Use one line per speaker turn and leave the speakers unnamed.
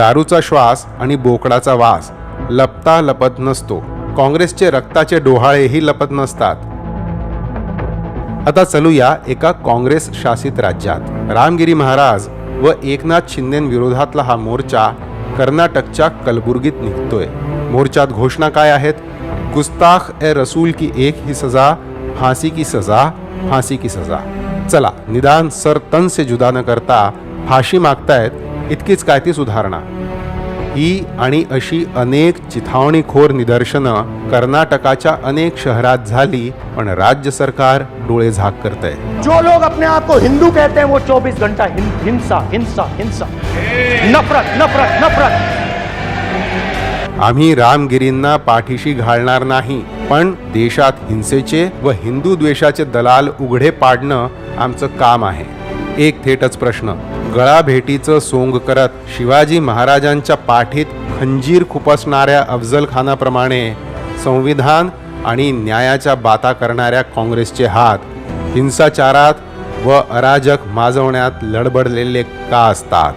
दारूचा श्वास आणि बोकडाचा वास लपता लपत नसतो. काँग्रेसचे रक्ताचे डोहाळेही लपत नसतात. आता चलूया एका काँग्रेस शासित राज्यात. रामगिरी महाराज व एकनाथ शिंदेविरोधातला हा मोर्चा कर्नाटकच्या कलबुर्गीत निघतोय. मोर्चात घोषणा काय आहेत? गुस्ताख ए रसूल की एक ही सजा फांसी की सजा फांसी की सजा. चला निदान सर तन से जुदा न करता फाशी मागतायत इतकीच काय ती सुधारणा. ही आणि अशी अनेक चिथावणीखोर निदर्शनं कर्नाटकाच्या अनेक शहरात झाली पण राज्य सरकार डोळे झाक करतंय.
जो लोग अपने आप को हिंदू कहते हैं वो 24 घंटा हिं- हिंसा हिंसा हिंसा। नफरत नफरत नफरत।
आम्ही रामगिरींना पाठीशी घालणार नाही पण देशात हिंसेचे व हिंदू द्वेषाचे दलाल उघडे पाडणं आमचं काम आहे. एक थेटच प्रश्न. गळा भेटीचं सोंग करत शिवाजी महाराजांच्या पाठीत खंजीर खुपसणाऱ्या अफजल खानाप्रमाणे संविधान आणि न्यायाच्या बाता करणाऱ्या काँग्रेसचे हात हिंसाचारात व अराजक माजवण्यात लडबडलेले का असतात?